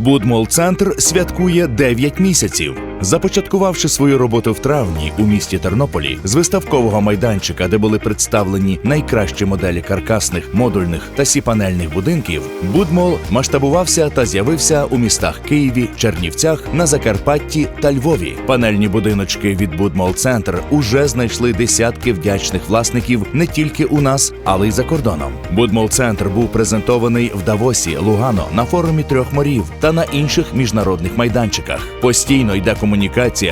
Будмол-центр святкує 9 місяців. Започаткувавши свою роботу в травні у місті Тернополі з виставкового майданчика, де були представлені найкращі моделі каркасних, модульних та сіпанельних будинків, Будмол масштабувався та з'явився у містах Києві, Чернівцях, на Закарпатті та Львові. Панельні будиночки від Будмол Центр уже знайшли десятки вдячних власників не тільки у нас, але й за кордоном. Будмол Центр був презентований в Давосі, Лугано, на форумі трьох морів та на інших міжнародних майданчиках. Постійно йде комунікація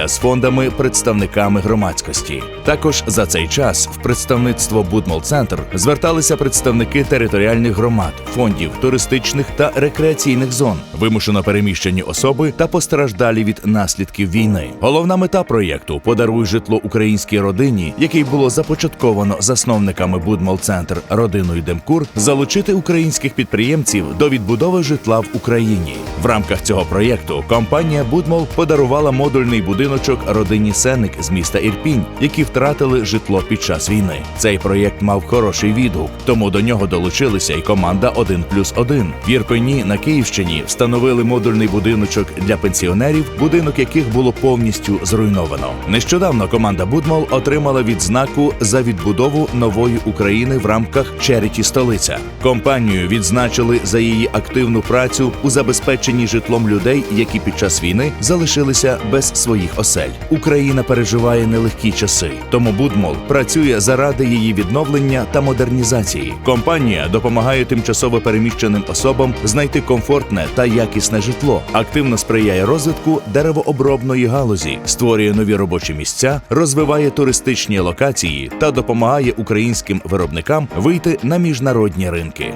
з фондами, представниками громадськості. Також за цей час в представництво Будмол Центр зверталися представники територіальних громад, фондів, туристичних та рекреаційних зон, вимушено переміщені особи та постраждалі від наслідків війни. Головна мета проєкту Подаруй житло українській родині, який було започатковано засновниками Будмол Центр родиною Демкур, залучити українських підприємців до відбудови житла в Україні. В рамках цього проєкту компанія Будмол подарувала модульний будиночок родині Сеник з міста Ірпінь, які втратили житло під час війни. Цей проєкт мав хороший відгук, тому до нього долучилися і команда 1 плюс 1. В Ірпені на Київщині встановили модульний будиночок для пенсіонерів, будинок яких було повністю зруйновано. Нещодавно команда Будмол отримала відзнаку за відбудову нової України в рамках Черіті столиця. Компанію відзначили за її активну працю у забезпеченні житлом людей, які під час війни залишилися без своїх осель. Україна переживає нелегкі часи, тому Будмол працює заради її відновлення та модернізації. Компанія допомагає тимчасово переміщеним особам знайти комфортне та якісне житло, активно сприяє розвитку деревообробної галузі, створює нові робочі місця, розвиває туристичні локації та допомагає українським виробникам вийти на міжнародні ринки.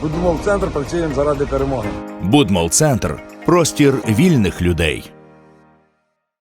Будемо в центр, працюємо заради перемоги. Будмол Центр простір вільних людей.